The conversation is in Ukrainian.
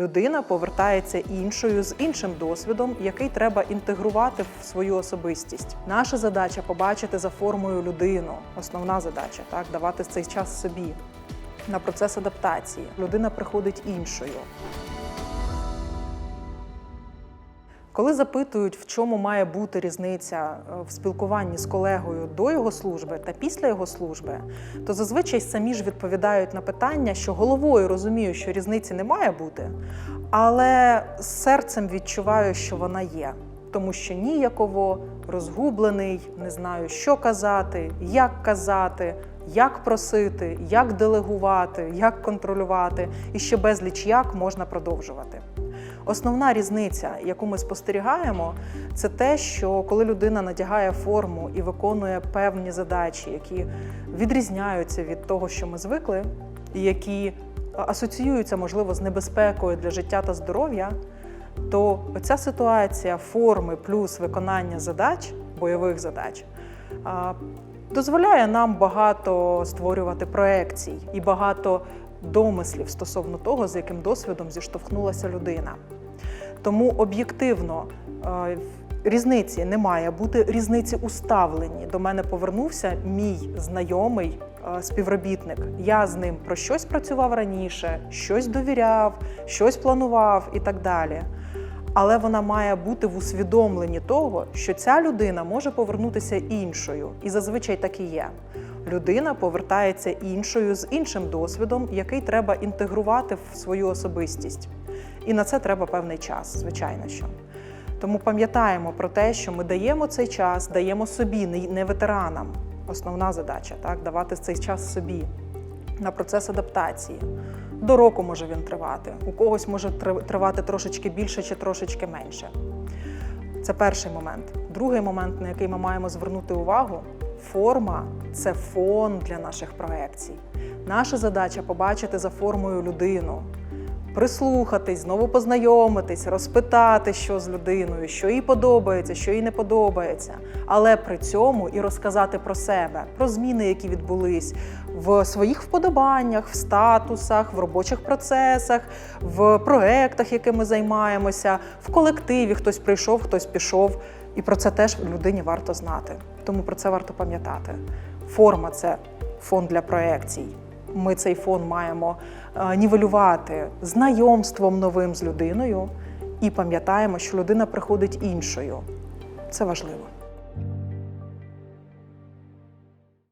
людина повертається іншою з іншим досвідом, який треба інтегрувати в свою особистість. Наша задача побачити за формою людину. Основна задача так давати цей час собі. На процес адаптації людина приходить іншою. Коли запитують, в чому має бути різниця е, в спілкуванні з колегою до його служби та після його служби, то зазвичай самі ж відповідають на питання, що головою розумію, що різниці не має бути, але серцем відчуваю, що вона є. Тому що ніяково розгублений, не знаю, що казати, як казати, як просити, як делегувати, як контролювати, і ще безліч як можна продовжувати. Основна різниця, яку ми спостерігаємо, це те, що коли людина надягає форму і виконує певні задачі, які відрізняються від того, що ми звикли, і які асоціюються, можливо, з небезпекою для життя та здоров'я, то ця ситуація форми плюс виконання задач, бойових задач, дозволяє нам багато створювати проекцій і багато домислів стосовно того, з яким досвідом зіштовхнулася людина. Тому об'єктивно е, різниці не має бути різниці у ставленні. До мене повернувся мій знайомий е, співробітник. Я з ним про щось працював раніше, щось довіряв, щось планував і так далі. Але вона має бути в усвідомленні того, що ця людина може повернутися іншою, і зазвичай так і є. Людина повертається іншою з іншим досвідом, який треба інтегрувати в свою особистість. І на це треба певний час, звичайно що. Тому пам'ятаємо про те, що ми даємо цей час, даємо собі, не- ветеранам. Основна задача так, давати цей час собі на процес адаптації. До року може він тривати. У когось може тривати трошечки більше чи трошечки менше. Це перший момент. Другий момент, на який ми маємо звернути увагу, форма це фон для наших проекцій. Наша задача побачити за формою людину, прислухатись, знову познайомитись, розпитати, що з людиною, що їй подобається, що їй не подобається, але при цьому і розказати про себе, про зміни, які відбулись в своїх вподобаннях, в статусах, в робочих процесах, в проектах, якими займаємося, в колективі хтось прийшов, хтось пішов. І про це теж людині варто знати. Тому про це варто пам'ятати. Форма це фон для проекцій. Ми цей фон маємо е, нівелювати знайомством новим з людиною і пам'ятаємо, що людина приходить іншою. Це важливо.